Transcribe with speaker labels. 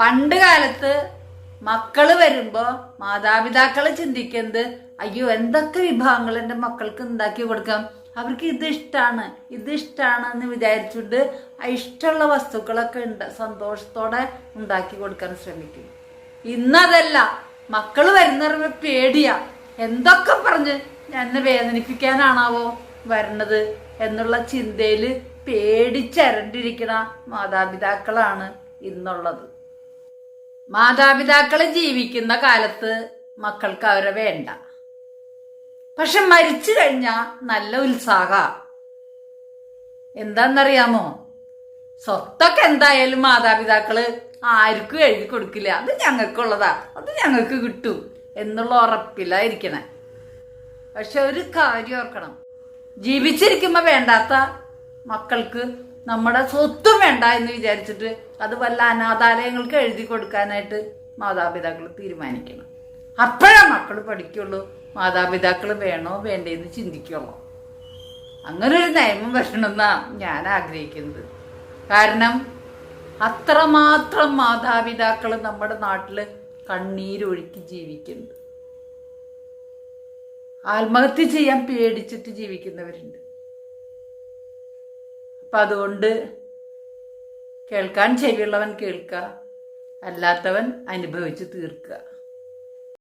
Speaker 1: പണ്ട് കാലത്ത് മക്കൾ വരുമ്പോ മാതാപിതാക്കൾ ചിന്തിക്കുന്നത് അയ്യോ എന്തൊക്കെ വിഭവങ്ങൾ എന്റെ മക്കൾക്ക് ഉണ്ടാക്കി കൊടുക്കാം? അവർക്ക് ഇത് ഇഷ്ടമാണ് ഇത് ഇഷ്ടമാണ് എന്ന് വിചാരിച്ചുകൊണ്ട് ഇഷ്ടമുള്ള വസ്തുക്കളൊക്കെ ഉണ്ട് സന്തോഷത്തോടെ ഉണ്ടാക്കി കൊടുക്കാൻ ശ്രമിക്കും. ഇന്നതല്ല മക്കൾ വരുന്നവർ പേടിയാ. എന്തൊക്കെ പറഞ്ഞ് എന്നെ വേദനിപ്പിക്കാനാണാവോ വരണത് എന്നുള്ള ചിന്തയിൽ പേടിച്ചരണ്ടിരിക്കണ മാതാപിതാക്കളാണ് ഇന്നുള്ളത്. മാതാപിതാക്കൾ ജീവിക്കുന്ന കാലത്ത് മക്കൾക്ക് അവരെ വേണ്ട. പക്ഷെ മരിച്ചു കഴിഞ്ഞാൽ നല്ല ഉത്സാഹ. എന്താന്നറിയാമോ? സ്വത്തൊക്കെ എന്തായാലും മാതാപിതാക്കൾ ആർക്കും എഴുതി കൊടുക്കില്ല. അത് ഞങ്ങൾക്കുള്ളതാ. അത് ഞങ്ങൾക്ക് കിട്ടും എന്നുള്ള ഉറപ്പിലായിരിക്കണേ പക്ഷെ ഒരു കാര്യം ഓർക്കണം. ജീവിച്ചിരിക്കുമ്പോൾ വേണ്ടാത്ത മക്കൾക്ക് നമ്മുടെ സ്വത്തും വേണ്ട എന്ന് വിചാരിച്ചിട്ട് അത് വല്ല അനാഥാലയങ്ങൾക്ക് എഴുതി കൊടുക്കാനായിട്ട് മാതാപിതാക്കൾ തീരുമാനിക്കണം. അപ്പോഴാ മക്കൾ പഠിക്കുള്ളൂ. മാതാപിതാക്കൾ വേണോ വേണ്ടേ എന്ന് ചിന്തിക്കുള്ളൂ. അങ്ങനെ ഒരു നിയമം വരണമെന്നാ ഞാൻ ആഗ്രഹിക്കുന്നത്. കാരണം അത്രമാത്രം മാതാപിതാക്കൾ നമ്മുടെ നാട്ടിൽ കണ്ണീരൊഴുക്കി ജീവിക്കുന്നുണ്ട്. ആത്മഹത്യ ചെയ്യാൻ പേടിച്ചിട്ട് ജീവിക്കുന്നവരുണ്ട്. അപ്പം അതുകൊണ്ട് കേൾക്കാൻ ചെവിയുള്ളവൻ കേൾക്കുക അല്ലാത്തവൻ അനുഭവിച്ച് തീർക്കുക